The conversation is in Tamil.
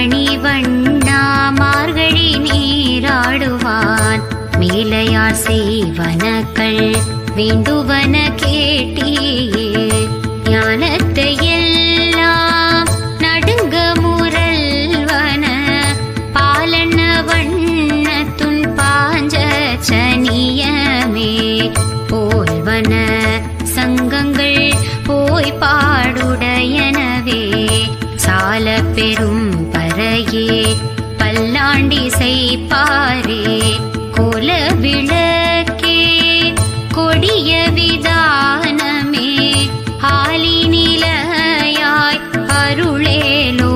மணிவண்ணா மார்கழி நீராடுவான். மேலையார் செய்வனக்கள் வேண்டுவன கேட்டியே. ஞானத்தை எல்லாம் நடுங்க முரல்வன. பாலன வண்ணத்துள் பாஞ்ச சனியமே. போல்வன சங்கங்கள் போய் பாடுடையனவே. சால பெரும் பாரையே பல்லாண்டி செய்ப்பாரே கோல விளக்கே கொடிய விதானமே ஆலி நிலையாய் அருளேலோ